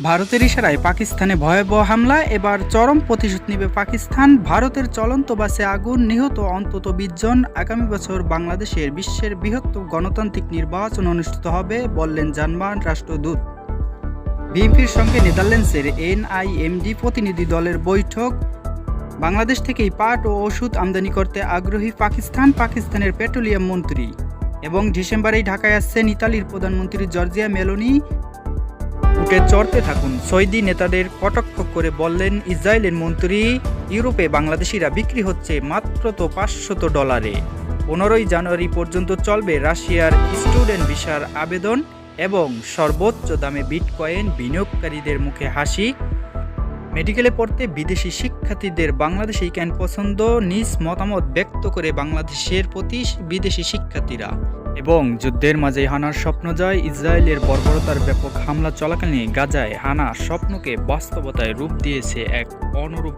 ভারতের ইশারায় পাকিস্তানে ভয়াবহ হামলা, এবার চরম প্রতিশোধ নেবে পাকিস্তান। ভারতের চলন্ত বাসে আগুন নিহত অন্তত বিশ জন। আগামী বছর বাংলাদেশের বিশ্বের বৃহত্তম গণতান্ত্রিক নির্বাচন অনুষ্ঠিত হবে, বললেন জার্মান রাষ্ট্রদূত। বিএনপির সঙ্গে নেদারল্যান্ডসের এনআইএমডি প্রতিনিধি দলের বৈঠক। বাংলাদেশ থেকেই পাট ও ওষুধ আমদানি করতে আগ্রহী পাকিস্তান, পাকিস্তানের পেট্রোলিয়াম মন্ত্রী। এবং ডিসেম্বরেই ঢাকায় আসছেন ইতালির প্রধানমন্ত্রী জর্জিয়া মেলোনি। উঠে চড়তে থাকুন। সৌদি নেতাদের কটাক্ষ করে বললেন, ইসরায়েলের মন্ত্রী ইউরোপে বাংলাদেশিরা বিক্রি হচ্ছে মাত্র তো পাঁচশত ডলারে। পনেরোই জানুয়ারি পর্যন্ত চলবে রাশিয়ার স্টুডেন্ট ভিসার আবেদন এবং সর্বোচ্চ দামে বিটকয়েন বিনিয়োগকারীদের মুখে হাসি মেডিকেলে পড়তে বিদেশি শিক্ষার্থীদের বাংলাদেশেই কেন পছন্দ নিজ মতামত ব্যক্ত করে বাংলাদেশের প্রতি বিদেশি শিক্ষার্থীরা। এবং যুদ্ধের মাঝে হানার স্বপ্ন যায়, ইসরায়েলের বর্বরতার ব্যাপক হামলা চলাকালীন গাজায় হানা স্বপ্নকে বাস্তবতায় রূপ দিয়েছে এক অনুরূপ